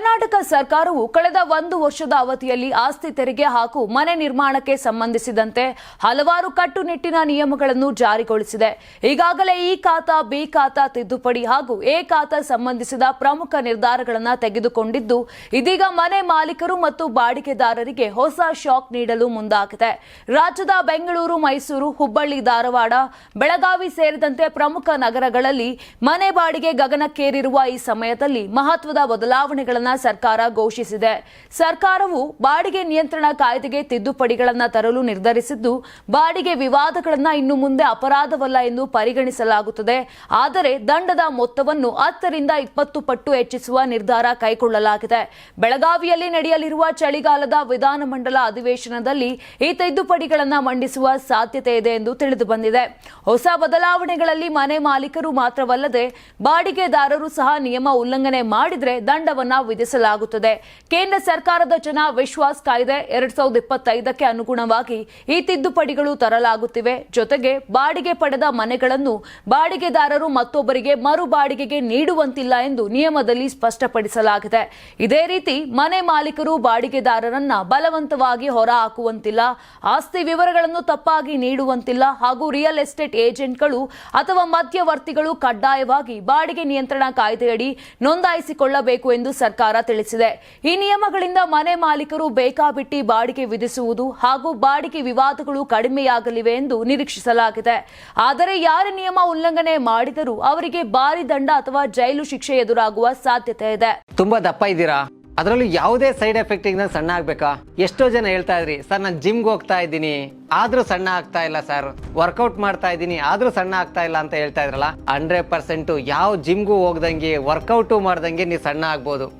ಕರ್ನಾಟಕ ಸರ್ಕಾರವು ಕಳೆದ ಒಂದು ವರ್ಷದ ಅವಧಿಯಲ್ಲಿ ಆಸ್ತಿ ತೆರಿಗೆ ಹಾಗೂ ಮನೆ ನಿರ್ಮಾಣಕ್ಕೆ ಸಂಬಂಧಿಸಿದಂತೆ ಹಲವಾರು ಕಟ್ಟುನಿಟ್ಟಿನ ನಿಯಮಗಳನ್ನು ಜಾರಿಗೊಳಿಸಿದೆ. ಈಗಾಗಲೇ ಈ ಖಾತಾ, ಬಿ ಖಾತಾ ತಿದ್ದುಪಡಿ ಹಾಗೂ ಎ ಖಾತಾ ಸಂಬಂಧಿಸಿದ ಪ್ರಮುಖ ನಿರ್ಧಾರಗಳನ್ನು ತೆಗೆದುಕೊಂಡಿದ್ದು, ಇದೀಗ ಮನೆ ಮಾಲೀಕರು ಮತ್ತು ಬಾಡಿಗೆದಾರರಿಗೆ ಹೊಸ ಶಾಕ್ ನೀಡಲು ಮುಂದಾಗಿದೆ. ರಾಜ್ಯದ ಬೆಂಗಳೂರು, ಮೈಸೂರು, ಹುಬ್ಬಳ್ಳಿ, ಧಾರವಾಡ, ಬೆಳಗಾವಿ ಸೇರಿದಂತೆ ಪ್ರಮುಖ ನಗರಗಳಲ್ಲಿ ಮನೆ ಬಾಡಿಗೆ ಗಗನಕ್ಕೇರಿರುವ ಈ ಸಮಯದಲ್ಲಿ ಮಹತ್ವದ ಬದಲಾವಣೆಗಳನ್ನು ಸರ್ಕಾರ ಘೋಷಿಸಿದೆ. ಸರ್ಕಾರವು ಬಾಡಿಗೆ ನಿಯಂತ್ರಣ ಕಾಯ್ದೆಗೆ ತಿದ್ದುಪಡಿಗಳನ್ನು ತರಲು ನಿರ್ಧರಿಸಿದ್ದು, ಬಾಡಿಗೆ ವಿವಾದಗಳನ್ನು ಇನ್ನು ಮುಂದೆ ಅಪರಾಧವಲ್ಲ ಎಂದು ಪರಿಗಣಿಸಲಾಗುತ್ತದೆ. ಆದರೆ ದಂಡದ ಮೊತ್ತವನ್ನು ಹತ್ತರಿಂದ ಇಪ್ಪತ್ತು ಪಟ್ಟು ಹೆಚ್ಚಿಸುವ ನಿರ್ಧಾರ ಕೈಗೊಳ್ಳಲಾಗಿದೆ. ಬೆಳಗಾವಿಯಲ್ಲಿ ನಡೆಯಲಿರುವ ಚಳಿಗಾಲದ ವಿಧಾನಮಂಡಲ ಅಧಿವೇಶನದಲ್ಲಿ ಈ ತಿದ್ದುಪಡಿಗಳನ್ನು ಮಂಡಿಸುವ ಸಾಧ್ಯತೆ ಇದೆ ಎಂದು ತಿಳಿದುಬಂದಿದೆ ಹೊಸ ಬದಲಾವಣೆಗಳಲ್ಲಿ ಮನೆ ಮಾಲೀಕರು ಮಾತ್ರವಲ್ಲದೆ, ಬಾಡಿಗೆದಾರರು ಸಹ ನಿಯಮ ಉಲ್ಲಂಘನೆ ಮಾಡಿದರೆ ದಂಡವನ್ನ ವಿಧಿಸಲಾಗುತ್ತದೆ. ಕೇಂದ್ರ ಸರ್ಕಾರದ ಜನ ವಿಶ್ವಾಸ್ ಕಾಯ್ದೆ ಎರಡ್ ಸಾವಿರದ ಇಪ್ಪತ್ತೈದಕ್ಕೆ ಅನುಗುಣವಾಗಿ ಈ ತಿದ್ದುಪಡಿಗಳು ತರಲಾಗುತ್ತಿವೆ. ಜೊತೆಗೆ ಬಾಡಿಗೆ ಪಡೆದ ಮನೆಗಳನ್ನು ಬಾಡಿಗೆದಾರರು ಮತ್ತೊಬ್ಬರಿಗೆ ಮರು ಬಾಡಿಗೆಗೆ ನೀಡುವಂತಿಲ್ಲ ಎಂದು ನಿಯಮದಲ್ಲಿ ಸ್ಪಷ್ಟಪಡಿಸಲಾಗಿದೆ. ಇದೇ ರೀತಿ ಮನೆ ಮಾಲೀಕರು ಬಾಡಿಗೆದಾರರನ್ನ ಬಲವಂತವಾಗಿ ಹೊರ ಹಾಕುವಂತಿಲ್ಲ ಆಸ್ತಿ ವಿವರಗಳನ್ನು ತಪ್ಪಾಗಿ ನೀಡುವಂತಿಲ್ಲ ಹಾಗೂ ರಿಯಲ್ ಎಸ್ಟೇಟ್ ಏಜೆಂಟ್ಗಳು ಅಥವಾ ಮಧ್ಯವರ್ತಿಗಳು ಕಡ್ಡಾಯವಾಗಿ ಬಾಡಿಗೆ ನಿಯಂತ್ರಣ ಕಾಯ್ದೆಯಡಿ ನೋಂದಾಯಿಸಿಕೊಳ್ಳಬೇಕು ಎಂದು ಸರ್ಕಾರ ತಿಳಿಸಿದೆ. ಈ ನಿಯಮಗಳಿಂದ ಮನೆ ಮಾಲೀಕರು ಬೇಕಾಬಿಟ್ಟಿ ಬಾಡಿಗೆ ವಿಧಿಸುವುದು ಹಾಗೂ ಬಾಡಿಗೆ ವಿವಾದಗಳು ಕಡಿಮೆಯಾಗಲಿವೆ ಎಂದು ನಿರೀಕ್ಷಿಸಲಾಗಿದೆ. ಆದರೆ ಯಾರ ನಿಯಮ ಉಲ್ಲಂಘನೆ ಮಾಡಿದರೂ ಅವರಿಗೆ ಭಾರಿ ದಂಡ ಅಥವಾ ಜೈಲು ಶಿಕ್ಷೆ ಎದುರಾಗುವ ಸಾಧ್ಯತೆ ಇದೆ. ತುಂಬಾ ದಪ್ಪ ಇದ್ದೀರಾ? ಅದರಲ್ಲೂ ಯಾವುದೇ ಸೈಡ್ ಎಫೆಕ್ಟ್ ಇಂದ ಸಣ್ಣ ಆಗ್ಬೇಕಾ? ಎಷ್ಟೋ ಜನ ಹೇಳ್ತಾ ಇದ್ರಿ, ಸರ್, ನಾನು ಜಿಮ್ಗೆ ಹೋಗ್ತಾ ಇದ್ದೀನಿ. ಆದ್ರೂ ಸಣ್ಣ ಆಗ್ತಾ ಇಲ್ಲ, ಸರ್. ವರ್ಕೌಟ್ ಮಾಡ್ತಾ ಇದ್ದೀನಿ, ಆದ್ರೂ ಸಣ್ಣ ಆಗ್ತಾ ಇಲ್ಲ ಅಂತ ಹೇಳ್ತಾ ಇದ್ರಲ್ಲ? ಹಂಡ್ರೆಡ್ ಪರ್ಸೆಂಟ್ ಯಾವ ಜಿಮ್ಗೂ ಹೋಗ್ದಂಗೆ, ವರ್ಕೌಟು ಮಾಡ್ದಂಗೆ ನೀವು ಸಣ್ಣ ಆಗ್ಬೋದು.